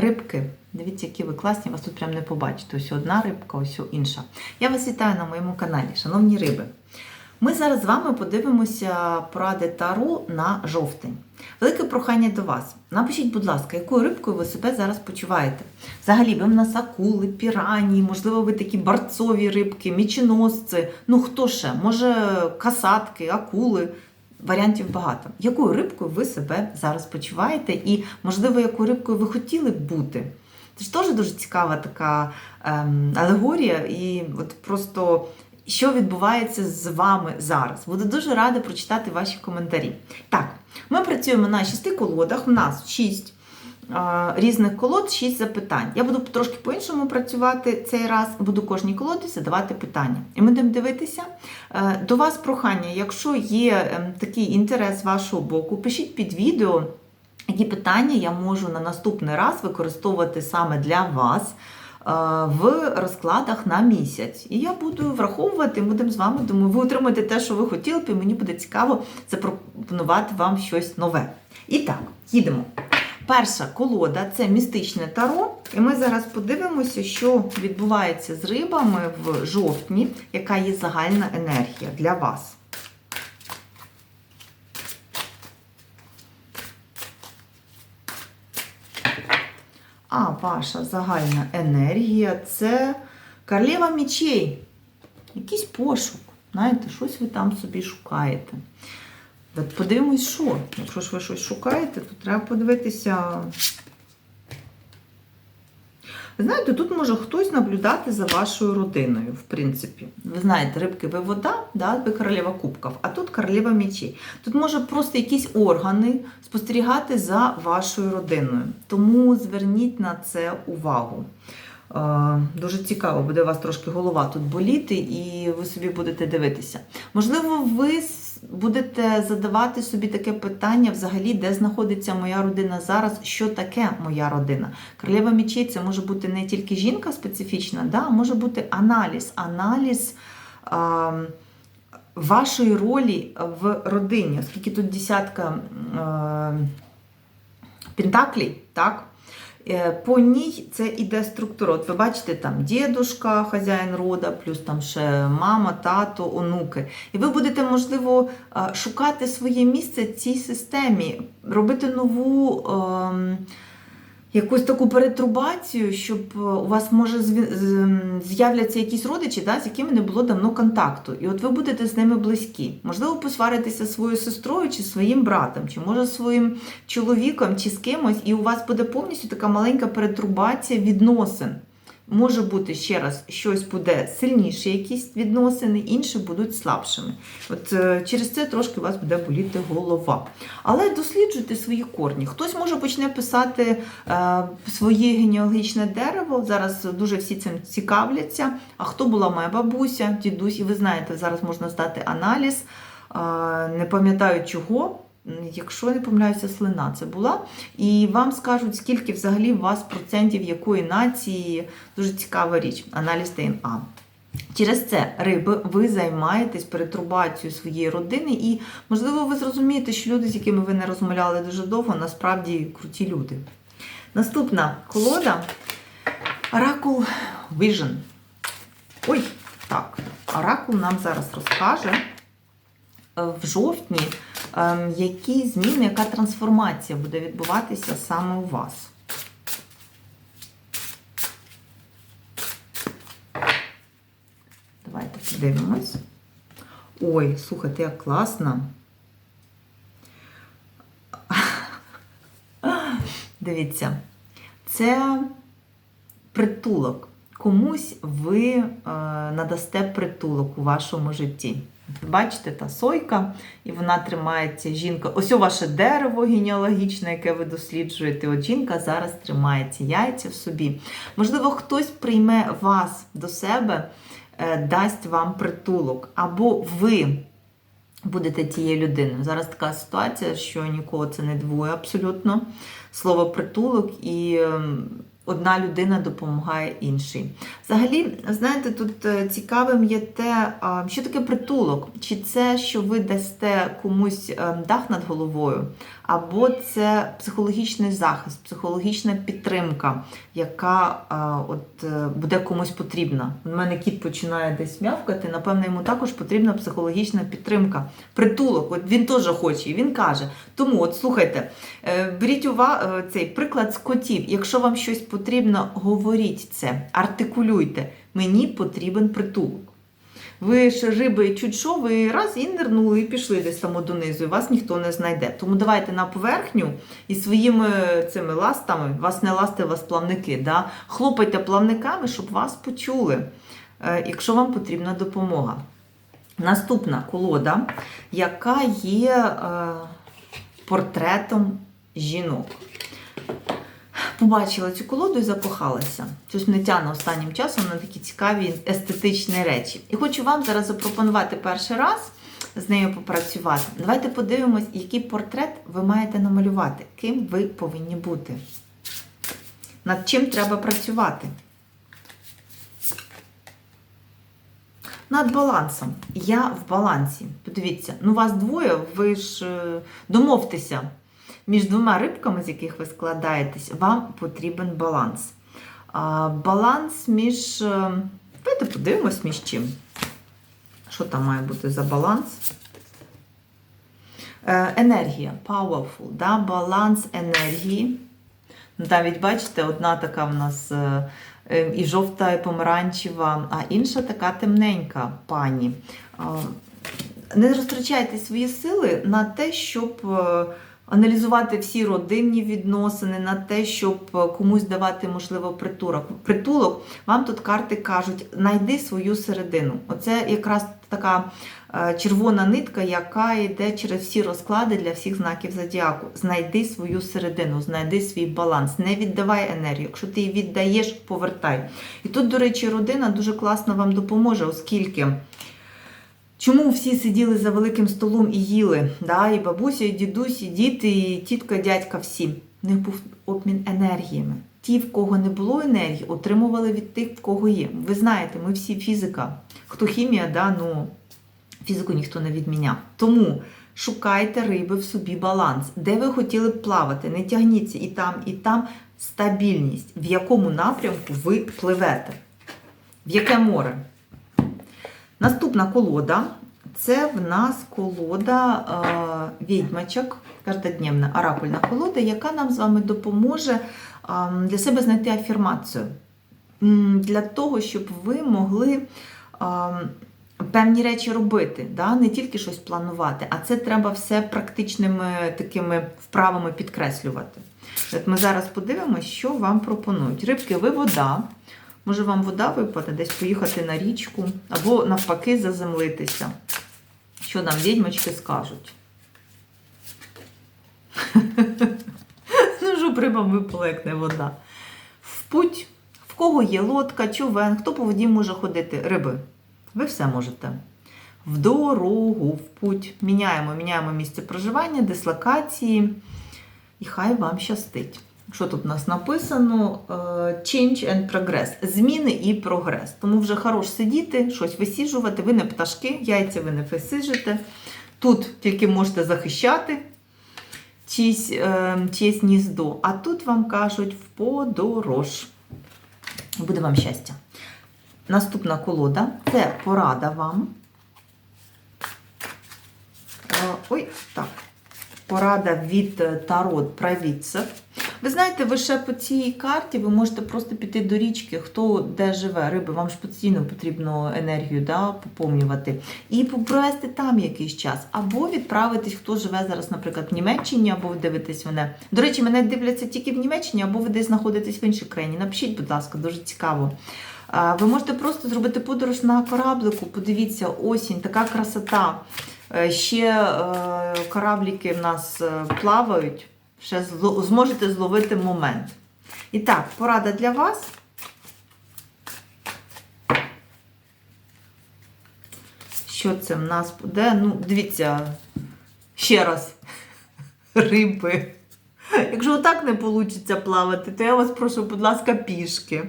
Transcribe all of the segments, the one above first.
Рибки. Дивіться, які ви класні, вас тут прям не побачите. Ось одна рибка, ось інша. Я вас вітаю на моєму каналі, шановні риби. Ми зараз з вами подивимося поради Таро на жовтень. Велике прохання до вас. Напишіть, будь ласка, якою рибкою ви себе зараз почуваєте? Взагалі, ви в нас акули, пірані, можливо, ви такі барцові рибки, міченосці. Ну хто ще? Може, касатки, акули. Варіантів багато. Якою рибкою ви себе зараз почуваєте, і, можливо, якою рибкою ви хотіли б бути? Це ж теж дуже цікава така ем, алегорія, і от просто що відбувається з вами зараз. Буду дуже рада прочитати ваші коментарі. Так, ми працюємо на шести колодах. У нас шість різних колод, шість запитань. Я буду трошки по-іншому працювати цей раз, буду кожній колоді задавати питання. І ми будемо дивитися. Е, До вас прохання, якщо є ем, такий інтерес з вашого боку, пишіть під відео. Які питання я можу на наступний раз використовувати саме для вас е, в розкладах на місяць. І я буду враховувати, будемо з вами, думаю, ви отримаєте те, що ви хотіли і мені буде цікаво запропонувати вам щось нове. І так, їдемо. Перша колода це містичне таро. І ми зараз подивимося, що відбувається з рибами в жовтні, яка є загальна енергія для вас. А ваша загальна енергія це королева мечей. Якийсь пошук. Знаєте, щось ви там собі шукаєте. Подивимось, що. Якщо ж ви щось шукаєте, то треба подивитися. Ви знаєте, тут може хтось наблюдати за вашою родиною, в принципі. Ви знаєте, рибки ви вода, да, ви королева кубків, а тут королева мечей. Тут може просто якісь органи спостерігати за вашою родиною. Тому зверніть на це увагу. Е, Дуже цікаво, буде у вас трошки голова тут боліти, і ви собі будете дивитися. Можливо, ви будете задавати собі таке питання, взагалі, де знаходиться моя родина зараз, що таке моя родина. Королева мечей це може бути не тільки жінка специфічна, да, а може бути аналіз, аналіз. А, Вашої ролі в родині, оскільки тут десятка е, пентаклей, так? Е, По ній це іде структура. От ви бачите, там дідушка, хазяїн рода, плюс там ще мама, тато, онуки. І ви будете, можливо, е, шукати своє місце в цій системі, робити нову. ем, Якусь таку перетрубацію, щоб е, у вас може з'являться якісь родичі, да, з якими не було давно контакту. І от ви будете з ними близькі. Можливо, посваритися своєю сестрою чи своїм братом, чи може своїм чоловіком, чи з кимось, і у вас буде повністю така маленька перетрубація відносин. Може бути ще раз, щось буде сильніше, якісь відносини, інші будуть слабшими. От е, через це трошки у вас буде боліти голова. Але досліджуйте свої корні. Хтось може почне писати е, своє генеалогічне дерево. Зараз дуже всі цим цікавляться. А хто була моя бабуся, дідусь, і ви знаєте, зараз можна здати аналіз. Е, не пам'ятаю чого. Якщо не помиляюся, слина це була. І вам скажуть, скільки взагалі у вас процентів якої нації. Дуже цікава річ. Аналіз ДНА. Через це, риби, ви займаєтесь перетрубацією своєї родини, і, можливо, ви зрозумієте, що люди, з якими ви не розмовляли дуже довго, насправді круті люди. Наступна колода Оракул Vision. Ой, так, Оракул нам зараз розкаже е, в жовтні, які зміни, яка трансформація буде відбуватися саме у вас. Давайте подивимось. Ой, слухайте, як класно. Дивіться, це притулок. Комусь ви е, надасте притулок у вашому житті. Бачите, та сойка, і вона тримається жінка. Ось у ваше дерево генеалогічне, яке ви досліджуєте. От жінка зараз тримає ці яйця в собі. Можливо, хтось прийме вас до себе, е, дасть вам притулок, або ви будете тією людиною. Зараз така ситуація, що нікого це не дивує абсолютно. Слово притулок і ем, одна людина допомагає іншій. Взагалі, знаєте, тут е, цікавим є те, що таке притулок. Чи це, що ви дасте комусь ем, дах над головою, або це психологічний захист, психологічна підтримка, яка е, от, е, буде комусь потрібна. У мене кіт починає десь м'явкати, напевно, йому також потрібна психологічна підтримка. Притулок, от він теж хоче, і він каже. Тому, от слухайте, е, беріть увагу цей приклад з котів. Якщо вам щось потрібно, говоріть це, артикулюйте. Мені потрібен притулок. Ви ж риби чуть що, ви раз і нирнули, і пішли десь там донизу, і вас ніхто не знайде. Тому давайте на поверхню і своїми цими ластами, вас не ласти, вас плавники. Да? Хлопайте плавниками, щоб вас почули, е, якщо вам потрібна допомога. Наступна колода, яка є е, портретом жінок. Побачила цю колоду і закохалася. Щось не тягне останнім часом на такі цікаві естетичні речі. І хочу вам зараз запропонувати перший раз з нею попрацювати. Давайте подивимось, який портрет ви маєте намалювати, ким ви повинні бути. Над чим треба працювати? Над балансом. Я в балансі. Подивіться, ну вас двоє, ви ж е, домовтеся. Між двома рибками, з яких ви складаєтесь, вам потрібен баланс. Баланс між. е, Давайте подивимось між чим. Що там має бути за баланс? Е, енергія, powerful, да? баланс енергії. Ну, Навіть бачите, одна така в нас е, і жовта, і помаранчева, а інша така темненька пані. Не розтрачайте свої сили на те, щоб аналізувати всі родинні відносини, на те, щоб е, комусь давати, можливо, притулок. Притулок, вам тут карти кажуть, знайди свою середину. Оце якраз така е, червона нитка, яка йде через всі розклади для всіх знаків зодіаку. Знайди свою середину, знайди свій баланс, не віддавай енергію. Якщо ти її віддаєш, повертай. І тут, до речі, родина дуже класно вам допоможе, оскільки. Чому всі сиділи за великим столом і їли? Да? І бабуся, і дідусь, і діти, і тітка, дядька, всі. В них був обмін енергіями. Ті, в кого не було енергії, отримували від тих, в кого є. Ви знаєте, ми всі фізика. Хто хімія, да, ну, фізику ніхто не відміняв. Тому шукайте риби в собі баланс. Де ви хотіли б плавати, не тягніться і там, і там стабільність, в якому напрямку ви пливете, в яке море. Наступна колода це в нас колода е, відьмачок, каждодневна оракульна колода, яка нам з вами допоможе е, для себе знайти афірмацію. Для того, щоб ви могли е, певні речі робити, да? не тільки щось планувати, а це треба все практичними такими вправами підкреслювати. От ми зараз подивимося, що вам пропонують. Рибки, ви вода. Може вам вода випаде, десь поїхати на річку, або навпаки заземлитися. Що нам відьмочки скажуть? ну, щоб рибам випала, як не вода. В путь, в кого є лодка, човен, хто по воді може ходити? Риби. Ви все можете. В дорогу, в путь. Міняємо, міняємо місце проживання, дислокації. І хай вам щастить. Що тут у нас написано? Е, Change and progress. Зміни і прогрес. Тому вже хорош сидіти, щось висіжувати. Ви не пташки, яйця ви не висижите. Тут тільки можете захищати чиїсь, е, чиєсь гніздо. А тут вам кажуть в подорож. Буде вам щастя. Наступна колода це порада вам. Е, Ой, так. Порада від Тарот Правіцев. Ви знаєте, ви ще по цій карті ви можете просто піти до річки, хто де живе, риби, вам ж постійно потрібно енергію да, поповнювати. І провести там якийсь час. Або відправитись, хто живе зараз, наприклад, в Німеччині, або ви дивитесь мене. До речі, мене дивляться тільки в Німеччині, або ви десь знаходитесь в іншій країні. Напишіть, будь ласка, дуже цікаво. Ви можете просто зробити подорож на кораблику. Подивіться, осінь, така красота. Е, Ще е, корабліки в нас е, плавають. Ще зможете зловити момент. І так, порада для вас. Що це в нас буде? Ну, дивіться, ще раз. Риби. Якщо отак не вийде плавати, то я вас прошу, будь ласка, пішки.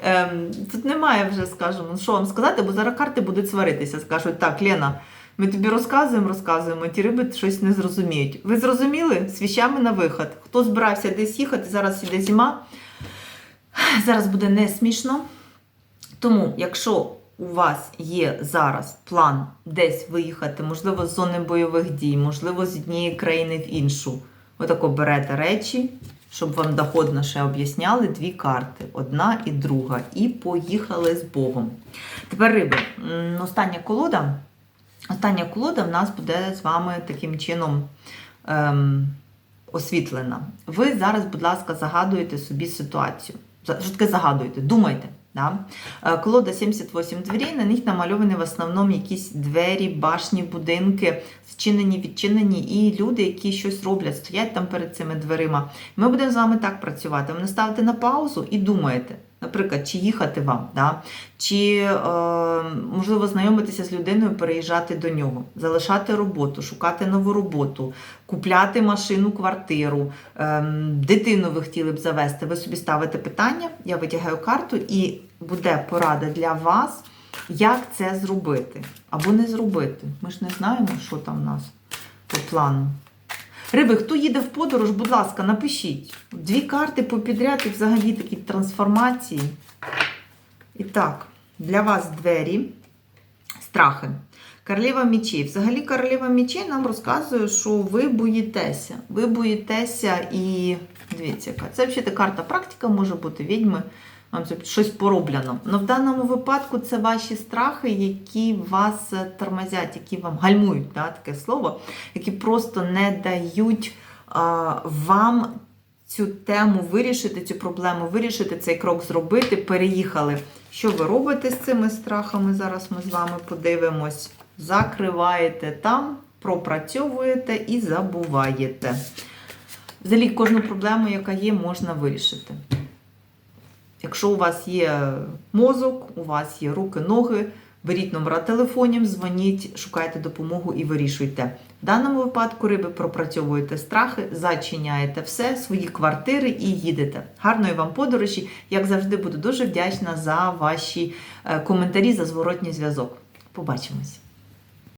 Ем, тут немає вже, скажімо, що вам сказати, бо зараз карти будуть сваритися. Скажуть, так, Лена, Ми тобі розказуємо, розказуємо, ті риби щось не зрозуміють. Ви зрозуміли? З віщами на виход. Хто збирався десь їхати, зараз іде зима. Зараз буде не смішно. Тому, якщо у вас є зараз план десь виїхати, можливо, з зони бойових дій, можливо, з однієї країни в іншу, отако берете речі, щоб вам доходно ще об'ясняли дві карти: одна і друга. І поїхали з Богом. Тепер риби. Остання колода. Остання колода в нас буде з вами таким чином ем, освітлена. Ви зараз, будь ласка, загадуєте собі ситуацію. Що таке загадуєте? Думайте. Да? Е, Колода 78 дверей, на них намальовані в основному якісь двері, башні, будинки, зчинені, відчинені, і люди, які щось роблять, стоять там перед цими дверима. Ми будемо з вами так працювати. Ви не ставите на паузу і думаєте. Наприклад, чи їхати вам, да? чи е, можливо знайомитися з людиною, переїжджати до нього, залишати роботу, шукати нову роботу, купляти машину, квартиру, ем, дитину ви хотіли б завести. Ви собі ставите питання, я витягаю карту, і буде порада для вас, як це зробити або не зробити. Ми ж не знаємо, що там в нас по плану. Риби, хто їде в подорож, будь ласка, напишіть. Дві карти попідряд і взагалі такі трансформації. І так, для вас двері, страхи. Королева мечей. Взагалі, королева мечей нам розказує, що ви боїтеся. Ви боїтеся і дивіться, яка. Це взагалі карта практика може бути відьми. Щось пороблено. Але в даному випадку це ваші страхи, які вас е, тормозять, які вам гальмують, да, таке слово, які просто не дають а, вам цю тему вирішити, цю проблему вирішити, цей крок зробити, переїхали. Що ви робите з цими страхами? Зараз ми з вами подивимось. Закриваєте там, пропрацьовуєте і забуваєте. Взагалі, кожну проблему, яка є, можна вирішити. Якщо у вас є мозок, у вас є руки, ноги, беріть номера телефонів, дзвоніть, шукайте допомогу і вирішуйте. В даному випадку риби пропрацьовуєте страхи, зачиняєте все, свої квартири і їдете. Гарної вам подорожі! Як завжди, буду дуже вдячна за ваші е, коментарі, за зворотній зв'язок. Побачимось!